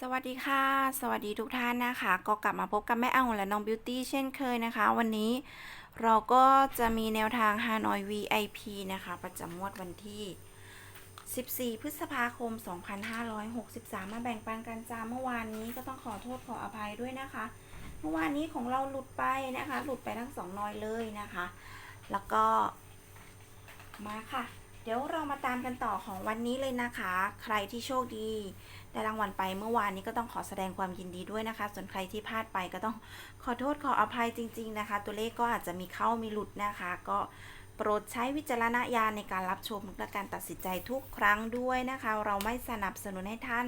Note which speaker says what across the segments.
Speaker 1: สวัสดีค่ะ สวัสดีทุกท่านนะคะ ก็กลับมาพบกับแม่อ่งและน้องบิวตี้เช่นเคยนะคะ วันนี้เราก็จะมีแนวทางฮานอย VIP นะคะ ประจำงวดวันที่ 14 พฤษภาคม 2563 มาแบ่งปันกันจ้าเมื่อวานนี้ก็ต้องขอโทษขออภัยด้วยนะคะ เมื่อวานนี้ของเราหลุดไปนะคะ หลุดไปทั้งสองนอยเลยนะคะ แล้วก็มาค่ะ เดี๋ยวเรามาตามกันต่อของวันนี้เลยนะคะ ใครที่โชคดี ได้รางวัลไปเมื่อวานนี้ก็ต้องขอแสดงความยินดีด้วยนะคะ ส่วนใครที่พลาดไปก็ต้องขอโทษขออภัยจริง ๆนะคะ ตัวเลขก็อาจจะมีเข้ามีหลุดนะคะ ก็โปรดใช้วิจารณญาณในการรับชมและการตัดสินใจทุกครั้งด้วยนะคะ เราไม่สนับสนุนให้ท่าน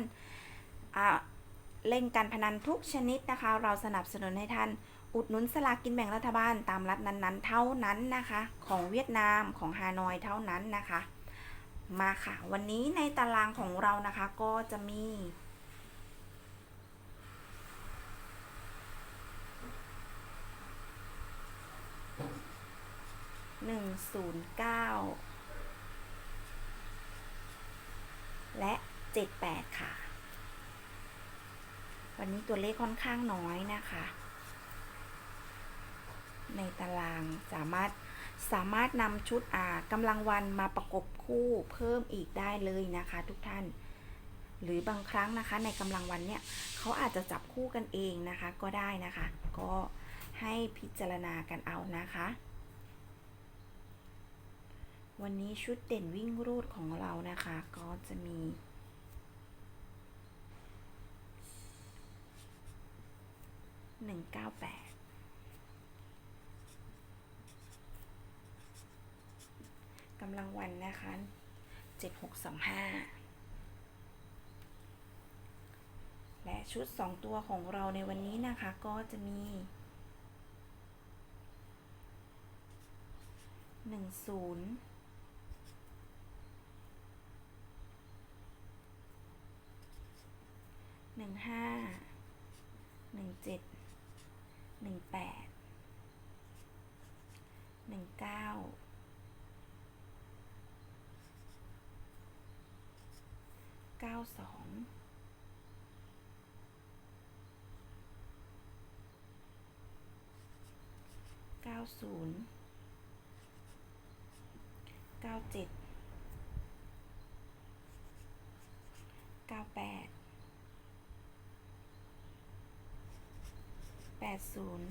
Speaker 1: เล่นการพนันทุกชนิดนะคะ เราสนับสนุนให้ท่านอุดหนุนสลากกินแบ่งรัฐบาลตามรัฐนั้นๆ เท่านั้นนะคะ ของเวียดนามของฮานอยเท่านั้นนะคะ มาค่ะ วันนี้ในตารางของเรานะคะก็จะมี หนึ่งศูนย์เก้าและเจ็ดแปดค่ะ วันนี้ตัวเลขค่อนข้างน้อยนะคะ ในตารางสามารถ สามารถนำชุดอ่ากำลังวันมาประกบคู่เพิ่มอีกได้เลยนะคะทุกท่าน หรือบางครั้งนะคะในกำลังวันเนี่ยเขาอาจจะจับคู่กันเองนะคะก็ได้นะคะ ก็ให้พิจารณากันเอานะคะ วันนี้ชุดเด่นวิ่งรูดของเรานะคะ ก็จะมีหนึ่งเก้าแปดำลังวันนะคะเจ็ดหกสองห้าและชุด 2 ตัวของเราในวันนี้นะคะก็จะมี 10 15 17 18 19 ก้าเก้าสองเก้าศูนย์เก้าเจ็ดเก้าแปดแปดศูนย์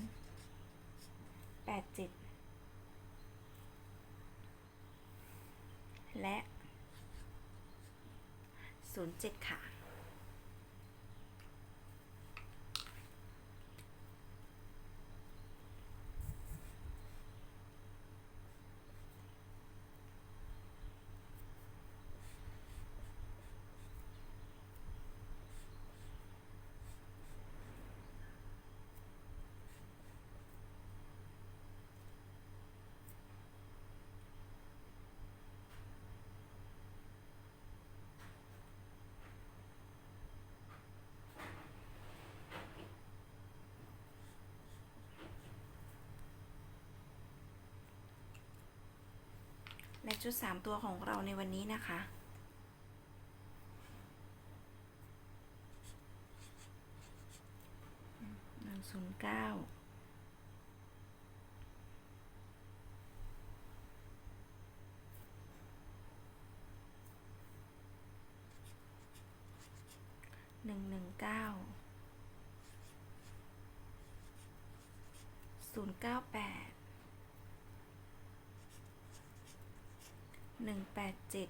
Speaker 1: แปดเจ็ด 07 ค่ะ ชุดสามตัวของเราในวันนี้นะคะ หนึ่งศูนย์เก้าหนึ่งหนึ่งเก้าศูนย์เก้าแปด หนึ่งแปดเจ็ด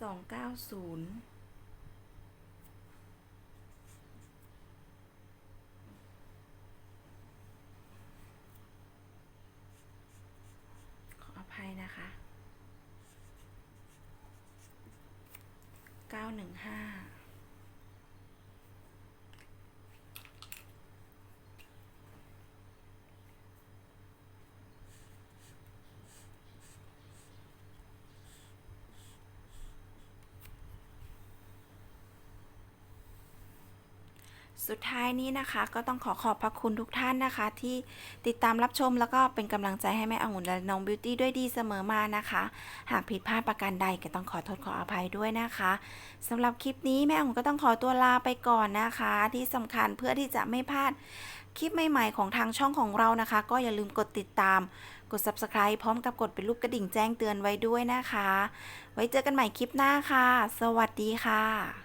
Speaker 1: สองเก้าศูนย์ขออภัยนะคะเก้าหนึ่งห้า สุดท้ายนี้นะคะ ก็ต้องขอขอบพระคุณทุกท่านนะคะ ที่ติดตามรับชมแล้วก็เป็นกำลังใจให้แม่องุ่นและน้องบิวตี้ด้วยดีเสมอมานะคะ หากผิดพลาดประการใดก็ต้องขอโทษขออภัยด้วยนะคะสำหรับคลิปนี้แม่องุ่นก็ต้องขอตัวลาไปก่อนนะคะ ที่สำคัญเพื่อที่จะไม่พลาดคลิปใหม่ๆของทางช่องของเรานะคะ ก็อย่าลืมกดติดตาม กด subscribe พร้อมกับกดเป็นรูปกระดิ่งแจ้งเตือนไว้ด้วยนะคะ ไว้เจอกันใหม่คลิปหน้าค่ะ สวัสดีค่ะ